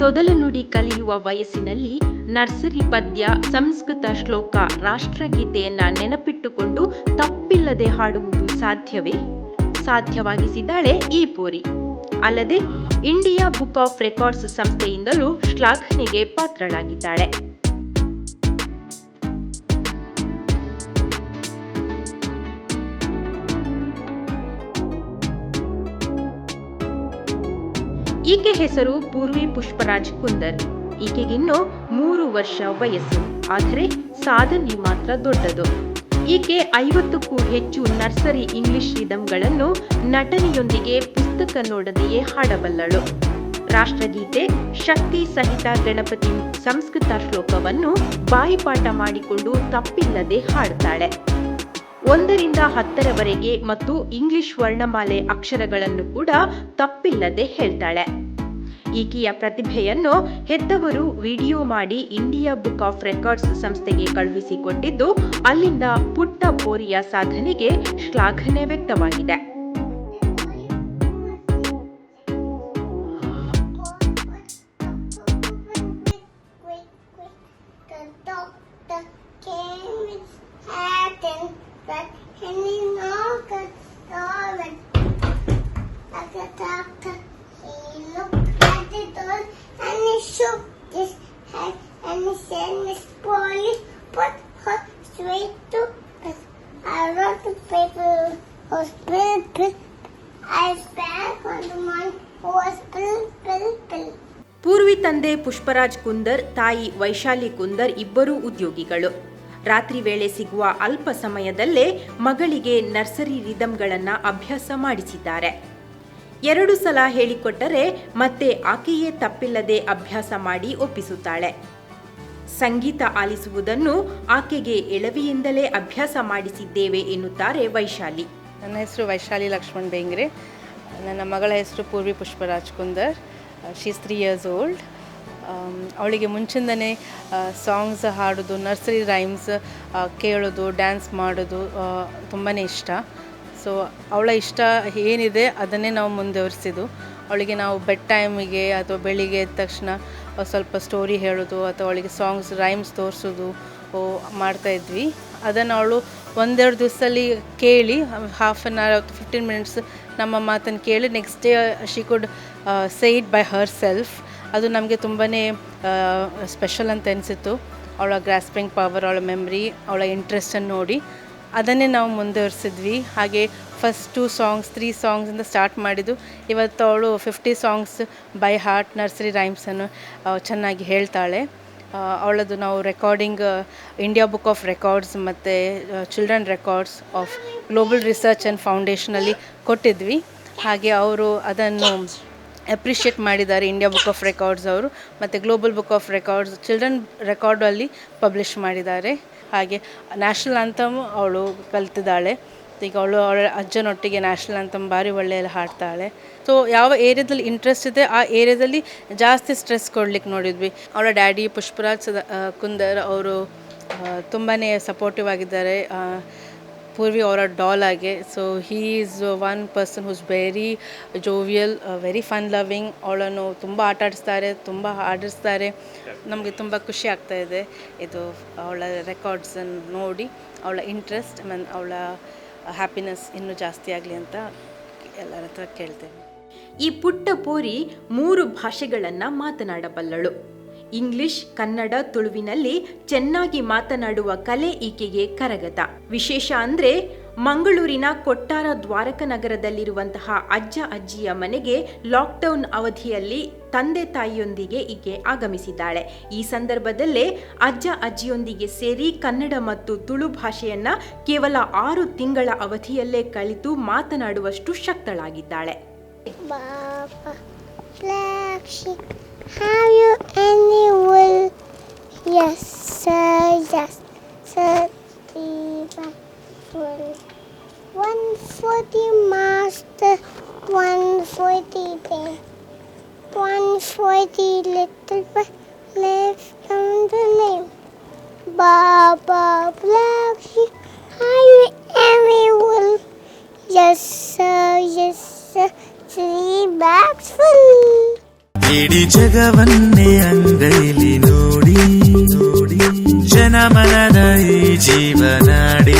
ತೊದಲು ನುಡಿ ಕಲಿಯುವ ವಯಸ್ಸಿನಲ್ಲಿ ನರ್ಸರಿ ಪದ್ಯ, ಸಂಸ್ಕೃತ ಶ್ಲೋಕ, ರಾಷ್ಟ್ರಗೀತೆಯನ್ನ ನೆನಪಿಟ್ಟುಕೊಂಡು ತಪ್ಪಿಲ್ಲದೆ ಹಾಡುವುದು ಸಾಧ್ಯವೇ? ಸಾಧ್ಯವಾಗಿಸಿದ್ದಾಳೆ ಈ ಪೋರಿ. ಅಲ್ಲದೆ, ಇಂಡಿಯಾ ಬುಕ್ ಆಫ್ ರೆಕಾರ್ಡ್ಸ್ ಸಂಸ್ಥೆಯಿಂದಲೂ ಶ್ಲಾಘನೆಗೆ ಪಾತ್ರಳಾಗಿದ್ದಾಳೆ. ಈಕೆ ಹೆಸರು ಪೂರ್ವಿ ಪುಷ್ಪರಾಜ್ ಕುಂದರ್. ಈಕೆಗಿನ್ನು ಮೂರು ವರ್ಷ ವಯಸ್ಸು, ಆದರೆ ಸಾಧನೆ ಮಾತ್ರ ದೊಡ್ಡದು. ಈಕೆ ಐವತ್ತಕ್ಕೂ ಹೆಚ್ಚು ನರ್ಸರಿ ಇಂಗ್ಲಿಷ್ ರಿದಮ್ಗಳನ್ನು ನಟನೆಯೊಂದಿಗೆ ಪುಸ್ತಕ ನೋಡದೆಯೇ ಹಾಡಬಲ್ಲಳು. ರಾಷ್ಟ್ರಗೀತೆ, ಶಕ್ತಿ ಸಹಿತ ಗಣಪತಿ ಸಂಸ್ಕೃತ ಶ್ಲೋಕವನ್ನು ಬಾಯಿಪಾಠ ಮಾಡಿಕೊಂಡು ತಪ್ಪಿಲ್ಲದೆ ಹಾಡುತ್ತಾಳೆ ಒಂದರಿಂದ ಹತ್ತರವರೆಗೆ ಮತ್ತು ಇಂಗ್ಲಿಷ್ ವರ್ಣಮಾಲೆ ಅಕ್ಷರಗಳನ್ನು ಕೂಡ ತಪ್ಪಿಲ್ಲದೆ ಹೇಳ್ತಾಳೆ. ಈಕೆಯ ಪ್ರತಿಭೆಯನ್ನು ಹೆತ್ತವರು ವಿಡಿಯೋ ಮಾಡಿ ಇಂಡಿಯಾ ಬುಕ್ ಆಫ್ ರೆಕಾರ್ಡ್ಸ್ ಸಂಸ್ಥೆಗೆ ಕಳುಹಿಸಿಕೊಟ್ಟಿದ್ದು, ಅಲ್ಲಿಂದ ಪುಟ್ಟ ಪೋರಿಯ ಸಾಧನೆಗೆ ಶ್ಲಾಘನೆ ವ್ಯಕ್ತವಾಗಿದೆ. ಪೂರ್ವಿ ತಂದೆ ಪುಷ್ಪರಾಜ್ ಕುಂದರ್, ತಾಯಿ ವೈಶಾಲಿ ಕುಂದರ್ ಇಬ್ಬರೂ ಉದ್ಯೋಗಿಗಳು. ರಾತ್ರಿ ವೇಳೆ ಸಿಗುವ ಅಲ್ಪ ಸಮಯದಲ್ಲೇ ಮಗಳಿಗೆ ನರ್ಸರಿ ರಿದಮ್ಗಳನ್ನು ಅಭ್ಯಾಸ ಮಾಡಿಸಿದ್ದಾರೆ. ಎರಡು ಸಲ ಹೇಳಿಕೊಟ್ಟರೆ ಮತ್ತೆ ಆಕೆಯೇ ತಪ್ಪಿಲ್ಲದೆ ಅಭ್ಯಾಸ ಮಾಡಿ ಒಪ್ಪಿಸುತ್ತಾಳೆ. ಸಂಗೀತ ಆಲಿಸುವುದನ್ನು ಆಕೆಗೆ ಎಳವಿಯಿಂದಲೇ ಅಭ್ಯಾಸ ಮಾಡಿಸಿದ್ದೇವೆ ಎನ್ನುತ್ತಾರೆ ವೈಶಾಲಿ. ನನ್ನ ಹೆಸರು ವೈಶಾಲಿ ಲಕ್ಷ್ಮಣ್ ಬೇಂಗ್ರೆ. ನನ್ನ ಮಗಳ ಹೆಸರು Purvi Pushparaj Kundar. She's three years old ಅವಳಿಗೆ ಮುಂಚಿಂದನೇ ಸಾಂಗ್ಸ್ ಹಾಡೋದು ನರ್ಸರಿ ರೈಮ್ಸ್ ಕೇಳೋದು ಡ್ಯಾನ್ಸ್ ಮಾಡೋದು ತುಂಬಾ ಇಷ್ಟ. ಸೊ ಅವಳ ಇಷ್ಟ ಏನಿದೆ ಅದನ್ನೇ ನಾವು ಮುಂದುವರಿಸಿದ್ದು. ಅವಳಿಗೆ ನಾವು ಬೆಡ್ ಟೈಮಿಗೆ ಅಥವಾ ಬೆಳಿಗ್ಗೆ ಎದ್ದ ತಕ್ಷಣ ಸ್ವಲ್ಪ ಸ್ಟೋರಿ ಹೇಳೋದು ಅಥವಾ ಅವಳಿಗೆ ಸಾಂಗ್ಸ್ ರೈಮ್ಸ್ ತೋರಿಸೋದು ಮಾಡ್ತಾ ಇದ್ವಿ. ಅದನ್ನು ಅವಳು ಒಂದೆರಡು ದಿವಸದಲ್ಲಿ ಕೇಳಿ half an hour fifteen minutes ನಮ್ಮ ಮಾತನ್ನು ಕೇಳಿ next day she could say it by herself ಅದು ನಮಗೆ ತುಂಬಾ ಸ್ಪೆಷಲ್ ಅಂತ ಅನಿಸಿತ್ತು. ಅವಳ ಗ್ರಾಸ್ಪಿಂಗ್ ಪವರ್ ಅವಳ ಮೆಮ್ರಿ ಅವಳ ಇಂಟ್ರೆಸ್ಟನ್ನು ನೋಡಿ. ಅದನ್ನೇ ನಾವು ಮುಂದುವರಿಸಿದ್ವಿ. ಹಾಗೆ ಫಸ್ಟ್ ಟೂ ಸಾಂಗ್ಸ್ ತ್ರೀ ಸಾಂಗ್ಸಿಂದ ಸ್ಟಾರ್ಟ್ ಮಾಡಿದ್ದು. ಇವತ್ತು ಅವಳು fifty songs by heart nursery ರೈಮ್ಸನ್ನು ಚೆನ್ನಾಗಿ ಹೇಳ್ತಾಳೆ. ಅವಳದು ನಾವು recording India book of records ಮತ್ತು children records of global research and ಫೌಂಡೇಶನಲ್ಲಿ ಕೊಟ್ಟಿದ್ವಿ. ಹಾಗೆ ಅವರು ಅದನ್ನು ಅಪ್ರಿಷಿಯೇಟ್ ಮಾಡಿದ್ದಾರೆ ಇಂಡಿಯಾ ಬುಕ್ ಆಫ್ ರೆಕಾರ್ಡ್ಸ್ ಅವರು. ಮತ್ತು global book of records children ರೆಕಾರ್ಡಲ್ಲಿ publish ಮಾಡಿದ್ದಾರೆ. ಹಾಗೆ ನ್ಯಾಷನಲ್ ಅಂತಮ್ ಅವಳು ಕಲ್ತಿದ್ದಾಳೆ. ಈಗ ಅವಳು ಅವಳ ಅಜ್ಜನೊಟ್ಟಿಗೆ ನ್ಯಾಷನಲ್ ಅಂತಮ್ ಭಾರಿ ಒಳ್ಳೆಯಲ್ಲಿ ಹಾಡ್ತಾಳೆ. ಸೊ ಯಾವ ಏರಿಯಾದಲ್ಲಿ ಇಂಟ್ರೆಸ್ಟ್ ಇದೆ, ಆ ಏರಿಯಾದಲ್ಲಿ ಜಾಸ್ತಿ ಸ್ಟ್ರೆಸ್ ಕೊಡ್ಲಿಕ್ಕೆ ನೋಡಿದ್ವಿ. ಅವಳ ಡ್ಯಾಡಿ ಪುಷ್ಪರಾಜ್ ಕುಂದರ್ ಅವರು ತುಂಬಾ ಸಪೋರ್ಟಿವ್ ಆಗಿದ್ದಾರೆ. ಪೂರ್ವಿ ಅವರ ಡಾಲ್ ಆಗಿ so he is one person whose very jovial very fun loving ಅವಳನ್ನು ತುಂಬ ಆಟ ಆಡಿಸ್ತಾರೆ, ತುಂಬ ಆಡಿಸ್ತಾರೆ. ನಮಗೆ ತುಂಬ ಖುಷಿ ಆಗ್ತಾ ಇದೆ. ಇದು ಅವಳ ರೆಕಾರ್ಡ್ಸನ್ನು ನೋಡಿ, ಅವಳ ಇಂಟ್ರೆಸ್ಟ್ ಮನ್ ಅವಳ ಹ್ಯಾಪಿನೆಸ್ ಇನ್ನೂ ಜಾಸ್ತಿ ಆಗಲಿ ಅಂತ ಎಲ್ಲರ ಹತ್ರ ಕೇಳ್ತೇವೆ ಈ ಪುಟ್ಟ ಪೂರಿ ಮೂರು ಭಾಷೆಗಳನ್ನು ಮಾತನಾಡಬಲ್ಲಳು. ಇಂಗ್ಲಿಷ್, ಕನ್ನಡ ತುಳುವಿನಲ್ಲಿ ಚೆನ್ನಾಗಿ ಮಾತನಾಡುವ ಕಲೆ ಈಕೆಗೆ ಕರಗತ. ವಿಶೇಷ ಅಂದ್ರೆ ಮಂಗಳೂರಿನ ಕೊಟ್ಟಾರ ದ್ವಾರಕ ನಗರದಲ್ಲಿರುವಂತಹ ಅಜ್ಜ ಅಜ್ಜಿಯ ಮನೆಗೆ ಲಾಕ್ಡೌನ್ ಅವಧಿಯಲ್ಲಿ ತಂದೆ ತಾಯಿಯೊಂದಿಗೆ ಈಕೆ ಆಗಮಿಸಿದ್ದಾಳೆ. ಈ ಸಂದರ್ಭದಲ್ಲೇ ಅಜ್ಜ ಅಜ್ಜಿಯೊಂದಿಗೆ ಸೇರಿ ಕನ್ನಡ ಮತ್ತು ತುಳು ಭಾಷೆಯನ್ನ ಕೇವಲ ಆರು ತಿಂಗಳ ಅವಧಿಯಲ್ಲೇ ಕಳಿತು ಮಾತನಾಡುವಷ್ಟು ಶಕ್ತಳಾಗಿದ್ದಾಳೆ. Have you any wool? Yes, sir, yes, sir. One for the master, one for the day, one for the little boy left on the lane. Baba, black have you any wool? Yes, sir, yes, sir. Three bags full. ಇಡೀ ಜಗವನ್ನೇ ಅಂಗೈಲಿ ನೋಡಿ ನೋಡಿ ಜನಮನದ ಈ ಜೀವನಾಡಿ